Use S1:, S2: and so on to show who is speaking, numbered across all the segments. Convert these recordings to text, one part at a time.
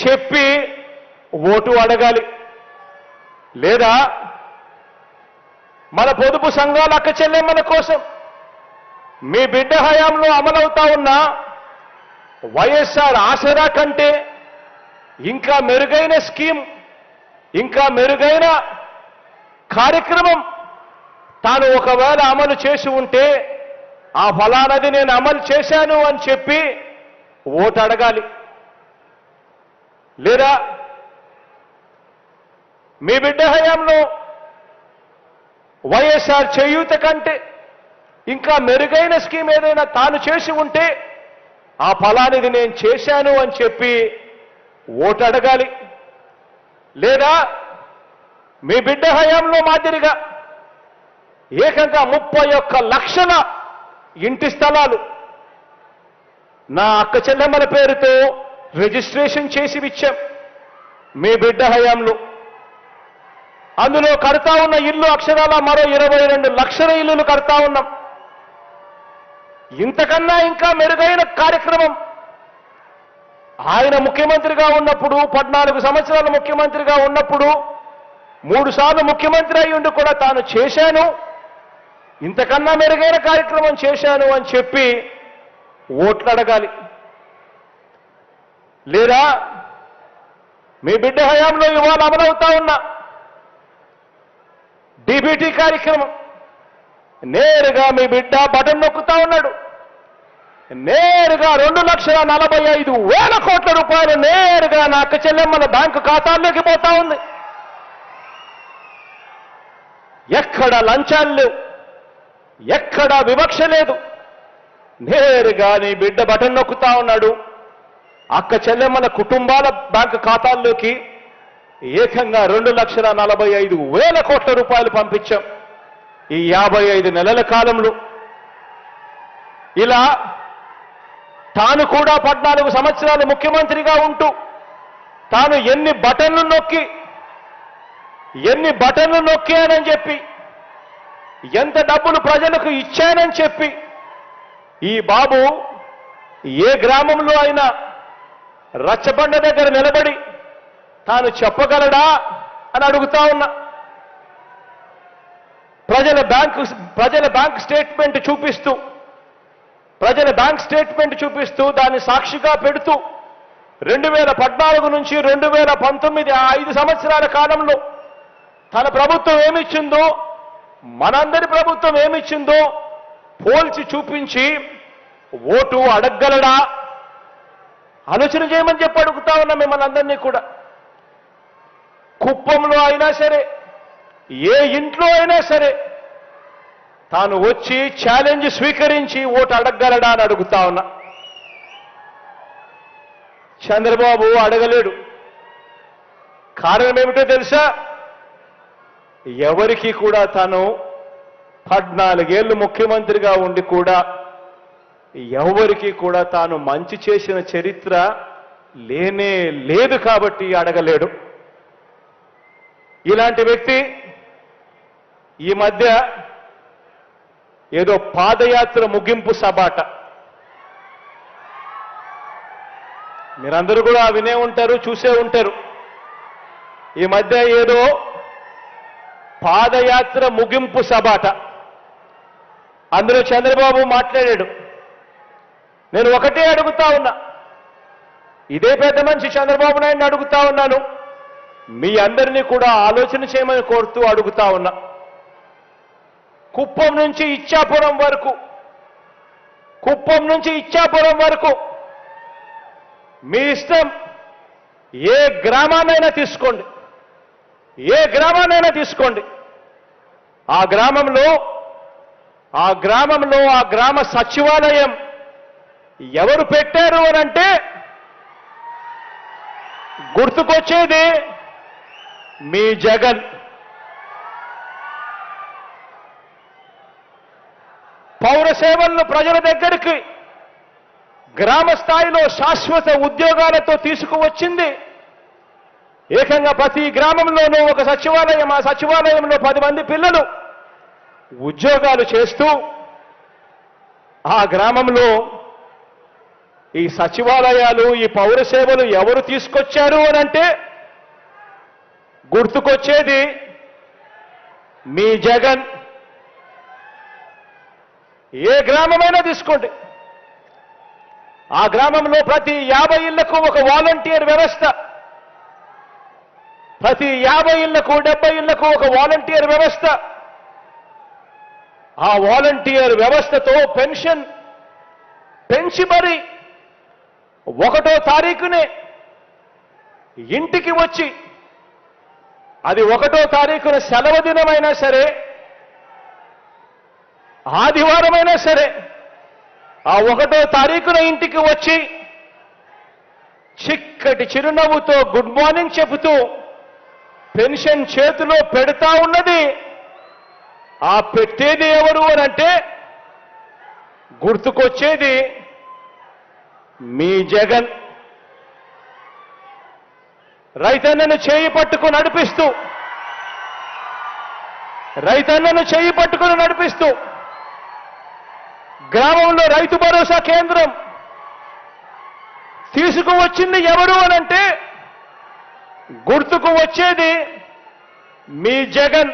S1: చెప్పి ఓటు అడగాలి. లేదా మన పొదుపు సంఘాలు అక్క చెల్లెమ్మల కోసం మీ బిడ్డ హయాంలో అమలవుతా ఉన్న వైఎస్ఆర్ ఆసరా కంటే ఇంకా మెరుగైన స్కీమ్ ఇంకా మెరుగైన కార్యక్రమం తాను ఒకవేళ అమలు చేసి ఉంటే ఆ ఫలానది నేను అమలు చేశాను అని చెప్పి ఓటు అడగాలి. లేదా మీ బిడ్డ హయాంలో వైఎస్ఆర్ చేయూత కంటే ఇంకా మెరుగైన స్కీమ్ ఏదైనా తాను చేసి ఉంటే ఆ ఫలానిది నేను చేశాను అని చెప్పి ఓటు అడగాలి. లేదా మీ బిడ్డ హయాంలో మాదిరిగా ఏకంగా ముప్పై ఒక్క లక్షల ఇంటి స్థలాలు నా అక్క చెల్లెమ్మల పేరుతో రిజిస్ట్రేషన్ చేసి ఇచ్చాం. మీ బిడ్డ హయాంలో. అందులో కడతా ఉన్న ఇల్లు అక్షరాల మరో ఇరవై రెండు లక్షల ఇల్లులు కడతా ఉన్నాం. ఇంతకన్నా ఇంకా మెరుగైన కార్యక్రమం. ఆయన ముఖ్యమంత్రిగా ఉన్నప్పుడు పద్నాలుగు సంవత్సరాలు ముఖ్యమంత్రిగా ఉన్నప్పుడు మూడు సార్లు ముఖ్యమంత్రి అయి ఉండి కూడా తాను చేశాను. ఇంతకన్నా మెరుగైన కార్యక్రమం చేశాను అని చెప్పి ఓట్లు అడగాలి లేదా మీ బిడ్డ హయాంలో ఇవాళ అమలవుతా ఉన్న. డిబిటీ కార్యక్రమం. నేరుగా మీ బిడ్డ బటన్ నొక్కుతా ఉన్నాడు. నేరుగా రెండు లక్షల నలభై ఐదు వేల కోట్ల రూపాయలు నేరుగా నా అక్క చెల్లెమ్మల బ్యాంకు ఖాతాల్లోకి పోతా ఉంది. ఎక్కడ లంచాలు లేవు. ఎక్కడ వివక్ష లేదు. నేరుగా నీ బిడ్డ బటన్ నొక్కుతా ఉన్నాడు. అక్క చెల్లెమ్మల కుటుంబాల బ్యాంక్ ఖాతాల్లోకి ఏకంగా రెండు లక్షల నలభై ఐదు వేల కోట్ల రూపాయలు పంపించాం. ఈ యాభై ఐదు నెలల కాలంలో. ఇలా తాను కూడా పద్నాలుగు సంవత్సరాలు ముఖ్యమంత్రిగా ఉంటూ తాను ఎన్ని బటన్లు నొక్కి ఎన్ని బటన్లు నొక్కానని చెప్పి ఎంత డబ్బులు ప్రజలకు ఇచ్చానని చెప్పి ఈ బాబు ఏ గ్రామంలో అయినా రచ్చబండ దగ్గర నిలబడి తాను చెప్పగలడా అని అడుగుతా ఉన్నా. ప్రజల బ్యాంకు ప్రజల బ్యాంక్ స్టేట్మెంట్ చూపిస్తూ ప్రజల బ్యాంక్ స్టేట్మెంట్ చూపిస్తూ దాన్ని సాక్షిగా పెడుతూ రెండు వేల పద్నాలుగు నుంచి రెండు వేల పంతొమ్మిది ఆ ఐదు సంవత్సరాల కాలంలో తన ప్రభుత్వం ఏమిచ్చిందో మనందరి ప్రభుత్వం ఏమిచ్చిందో పోల్చి చూపించి ఓటు అడగగలడా? ఆలోచన చేయమని చెప్పి అడుగుతా ఉన్నా మిమ్మల్ని అందరినీ కూడా. కుప్పంలో అయినా సరే ఏ ఇంట్లో అయినా సరే తాను వచ్చి ఛాలెంజ్ స్వీకరించి ఓటు అడగగలడా అని అడుగుతా ఉన్నా. చంద్రబాబు అడగలేడు. కారణం ఏమిటో తెలుసా? ఎవరికి కూడా తాను పద్నాలుగేళ్ళు ముఖ్యమంత్రిగా ఉండి కూడా ఎవరికి కూడా తాను మంచి చేసిన చరిత్ర లేనే లేదు కాబట్టి అడగలేడు. ఇలాంటి వ్యక్తి ఈ మధ్య ఏదో పాదయాత్ర ముగింపు సబాట. మీరందరూ కూడా వినే ఉంటారు చూసే ఉంటారు. ఈ మధ్య ఏదో పాదయాత్ర ముగింపు సబాట. అందులో చంద్రబాబు మాట్లాడాడు. నేను ఒకటే అడుగుతా ఉన్నా. ఇదే పెద్ద మనిషి చంద్రబాబు నాయుడిని అడుగుతా ఉన్నాను. మీ అందరినీ కూడా ఆలోచన చేయమని కోరుతూ అడుగుతా ఉన్నా. కుప్పం నుంచి ఇచ్చాపురం వరకు కుప్పం నుంచి ఇచ్చాపురం వరకు మీ ఇష్టం ఏ గ్రామాన్నైనా తీసుకోండి. ఏ గ్రామాన్నైనా తీసుకోండి. ఆ గ్రామంలో ఆ గ్రామంలో ఆ గ్రామ సచివాలయం ఎవరు పెట్టారు అని అంటే గుర్తుకొచ్చేది మీ జగన్. పౌర సేవలను ప్రజల దగ్గరికి గ్రామ స్థాయిలో శాశ్వత ఉద్యోగాలతో తీసుకువచ్చింది. ఏకంగా ప్రతి గ్రామంలోనూ ఒక సచివాలయం ఆ సచివాలయంలో పది మంది పిల్లలు ఉద్యోగాలు చేస్తూ ఆ గ్రామంలో ఈ సచివాలయాలు ఈ పౌర సేవలు ఎవరు తీసుకొచ్చారు అని అంటే గుర్తుకొచ్చేది మీ జగన్. ఏ గ్రామమైనా తీసుకోండి. ఆ గ్రామంలో ప్రతి యాభై ఇళ్ళకు ఒక వాలంటీర్ వ్యవస్థ. ప్రతి యాభై ఇళ్ళకు డెబ్బై ఇళ్ళకు ఒక వాలంటీర్ వ్యవస్థ. ఆ వాలంటీర్ వ్యవస్థతో పెన్షన్ పెంచి మరీ ఒకటో తారీఖునే ఇంటికి వచ్చి అది ఒకటో తారీఖున సెలవు దినమైనా సరే ఆదివారమైనా సరే ఆ ఒకటో తారీఖున ఇంటికి వచ్చి చిక్కటి చిరునవ్వుతో గుడ్ మార్నింగ్ చెబుతూ పెన్షన్ చేతిలో పెడతా ఉన్నది ఆ పెట్టేది ఎవరు అని అంటే గుర్తుకొచ్చేది మీ జగన్ రైతన్నను చేయి పట్టుకు నడిపిస్తూ రైతన్నను చేయి పట్టుకుని నడిపిస్తూ గ్రామంలో రైతు భరోసా కేంద్రం తీసుకువచ్చింది ఎవరు అనంటే గుర్తుకు వచ్చేది మీ జగన్.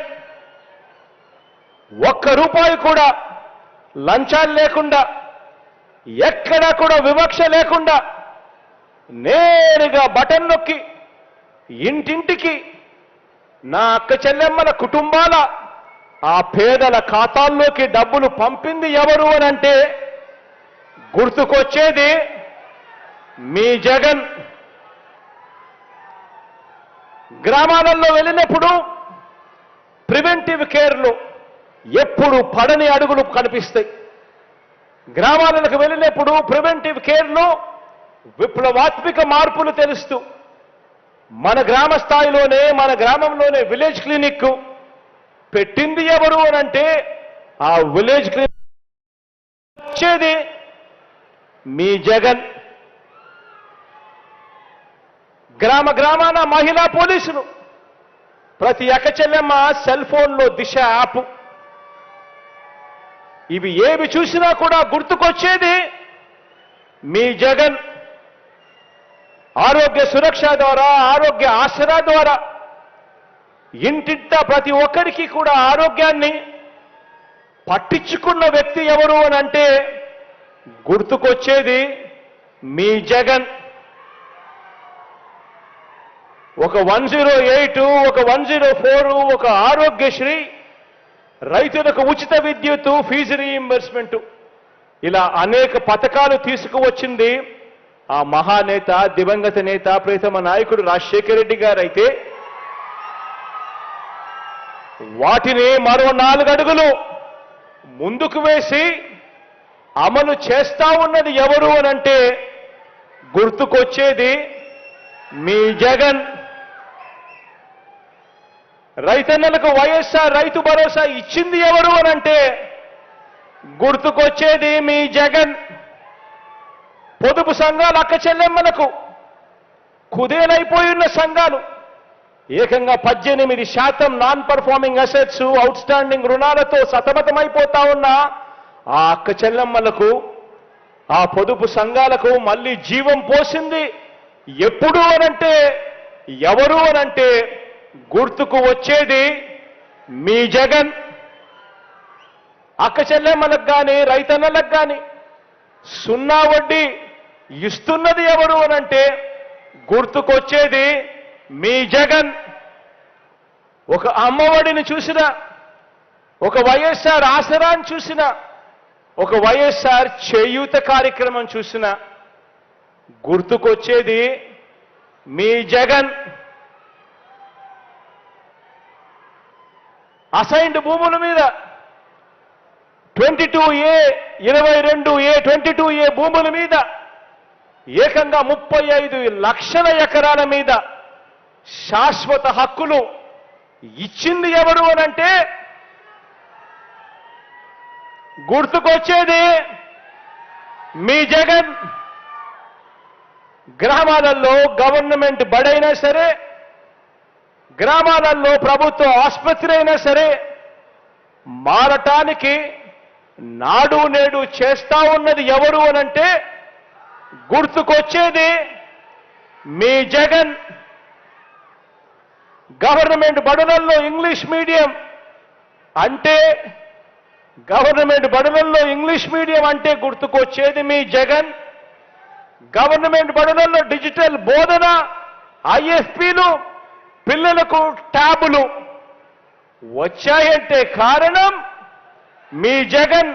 S1: ఒక్క రూపాయి కూడా లంచాలు లేకుండా ఎక్కడా కూడా వివక్ష లేకుండా నేరుగా బటన్ నొక్కి ఇంటింటికి నా అక్క చెల్లెమ్మల కుటుంబాల ఆ పేదల ఖాతాల్లోకి డబ్బులు పంపింది ఎవరు అని అంటే గుర్తుకొచ్చేది మీ జగన్. గ్రామాలలో వెళ్ళినప్పుడు ప్రివెంటివ్ కేర్లు ఎప్పుడు పడని అడుగులు కనిపిస్తాయి. గ్రామాలకు వెళ్ళినప్పుడు ప్రివెంటివ్ కేర్లో విప్లవాత్మిక మార్పులు తెలుస్తూ మన గ్రామ స్థాయిలోనే మన గ్రామంలోనే విలేజ్ క్లినిక్ పెట్టింది ఎవరు అని అంటే ఆ విలేజ్ క్లినిక్ వచ్చేది మీ జగన్. గ్రామ గ్రామాన మహిళా పోలీసులు. ప్రతి అక్కచెల్లెమ్మ సెల్ ఫోన్లో దిశ యాప్. ఇవి ఏవి చూసినా కూడా గుర్తుకొచ్చేది మీ జగన్ ఆరోగ్య సురక్ష ద్వారా ఆరోగ్య ఆసరా ద్వారా. ఇంటింటా ప్రతి ఒక్కరికి కూడా ఆరోగ్యాన్ని పట్టించుకున్న వ్యక్తి ఎవరు అని అంటే గుర్తుకొచ్చేది మీ జగన్. ఒక వన్ జీరో ఎయిట్ ఒక వన్ జీరో ఫోర్ ఒక ఆరోగ్యశ్రీ రైతులకు ఉచిత విద్యుత్ ఫీజు రీయింబర్స్మెంట్ ఇలా అనేక పథకాలు తీసుకువచ్చింది ఆ మహానేత దివంగత నేత ప్రీతమ నాయకుడు రాజశేఖర రెడ్డి గారైతే. వాటిని మరో నాలుగు అడుగులు ముందుకు వేసి అమలు చేస్తా ఉన్నది ఎవరు అనంటే గుర్తుకొచ్చేది మీ జగన్. రైతన్నలకు వైఎస్ఆర్ రైతు భరోసా ఇచ్చింది ఎవరు అనంటే గుర్తుకొచ్చేది మీ జగన్. పొదుపు సంఘాలు అక్క చెల్లెమ్మలకు కుదేలైపోయిన సంఘాలు. ఏకంగా పద్దెనిమిది శాతం non performing assets outstanding రుణాలతో సతమతమైపోతా ఉన్న ఆ అక్క చెల్లెమ్మలకు ఆ పొదుపు సంఘాలకు మళ్ళీ జీవం పోసింది ఎప్పుడు అనంటే ఎవరు అనంటే గుర్తుకు వచ్చేది మీ జగన్. అక్క చెల్లెమ్మలకు కానీ రైతన్నలకు కానీ సున్నా వడ్డీ ఇస్తున్నది ఎవరు అనంటే గుర్తుకొచ్చేది మీ జగన్. ఒక అమ్మఒడిని చూసిన ఒక వైఎస్ఆర్ ఆసరాన్ని చూసిన ఒక వైఎస్ఆర్ చేయూత కార్యక్రమం చూసిన గుర్తుకొచ్చేది మీ జగన్. అసైన్డ్ భూముల మీద ట్వంటీ టూ ఏ ఇరవై రెండు ఏ ట్వంటీ టూ ఏ భూముల మీద ఏకంగా ముప్పై ఐదు లక్షల ఎకరాల మీద శాశ్వత హక్కులు ఇచ్చింది ఎవరు అనంటే గుర్తుకొచ్చేది మీ జగన్. గ్రామాలలో గవర్నమెంట్ బడైనా సరే గ్రామాలలో ప్రభుత్వ ఆసుపత్రి అయినా సరే మారటానికి నాడు నేడు చేస్తా ఉన్నది ఎవరు అనంటే గుర్తుకొచ్చేది మీ జగన్. గవర్నమెంట్ బడులలో ఇంగ్లీష్ మీడియం అంటే గవర్నమెంట్ బడులలో ఇంగ్లీష్ మీడియం అంటే గుర్తుకొచ్చేది మీ జగన్. గవర్నమెంట్ బడులలో డిజిటల్ బోధన ఐఎఫ్పీలు పిల్లలకు ట్యాబులు వచ్చాయంటే కారణం మీ జగన్.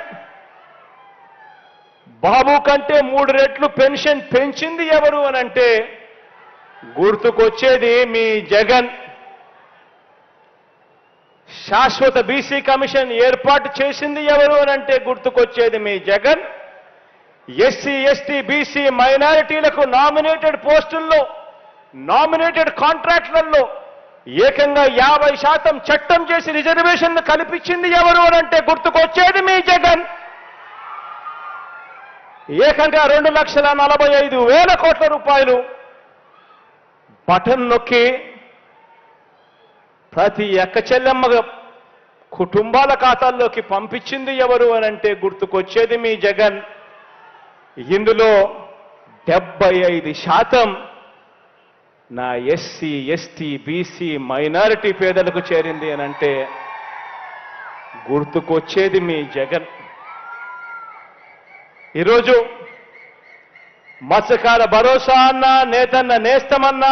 S1: బాబు కంటే మూడు రెట్లు పెన్షన్ పెంచింది ఎవరు అని అంటే గుర్తుకొచ్చేది మీ జగన్. శాశ్వత బీసీ కమిషన్ ఏర్పాటు చేసింది ఎవరు అని అంటే గుర్తుకొచ్చేది మీ జగన్. ఎస్సీ ఎస్టీ బీసీ మైనారిటీలకు నామినేటెడ్ పోస్టుల్లో నామినేటెడ్ కాంట్రాక్టులలో ఏకంగా యాభై శాతం చట్టం చేసి రిజర్వేషన్ కల్పించింది ఎవరు అనంటే గుర్తుకొచ్చేది మీ జగన్. ఏకంగా రెండు లక్షల నలభై ఐదు వేల కోట్ల రూపాయలు బటన్ నొక్కి ప్రతి ఎక్క చెల్లెమ్మ కుటుంబాల ఖాతాల్లోకి పంపించింది ఎవరు అనంటే గుర్తుకొచ్చేది మీ జగన్. ఇందులో డెబ్బై ఐదు శాతం నా ఎస్సీ ఎస్టీ బీసీ మైనారిటీ పేదలకు చేరింది అని అంటే గుర్తుకొచ్చేది మీ జగన్. ఈరోజు మత్స్యకార భరోసా అన్నా నేతన్న నేస్తమన్నా